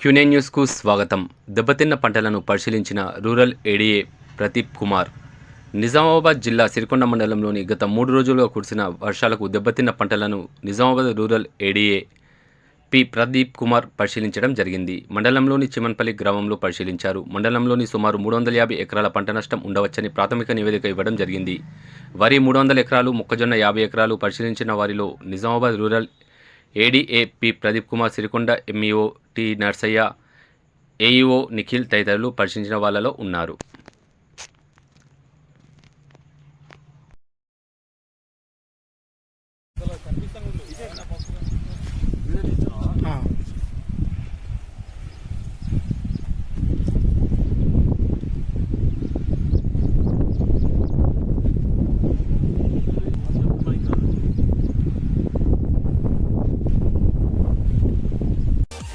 క్యూనే న్యూస్కు స్వాగతం. దెబ్బతిన్న పంటలను పరిశీలించిన రూరల్ ఏడీఏ ప్రదీప్ కుమార్. నిజామాబాద్ జిల్లా సిరికొండ మండలంలోని గత మూడు రోజులుగా కురిసిన వర్షాలకు దెబ్బతిన్న పంటలను Nizamabad rural ADA P Pradeep Kumar పరిశీలించడం జరిగింది. మండలంలోని చిమన్పల్లి గ్రామంలో పరిశీలించారు. మండలంలోని సుమారు మూడు వందల యాభై ఎకరాల పంట నష్టం ఉండవచ్చని ప్రాథమిక నివేదిక ఇవ్వడం జరిగింది. వరి మూడు వందల ఎకరాలు మొక్కజొన్న యాభై ఎకరాలు పరిశీలించిన వారిలో Nizamabad rural ADAP Pradeep Kumar Sirikonda MEO T Narsaiah AEO Nikhil తదితరులు పరిశీలించిన వాళ్ళలో ఉన్నారు.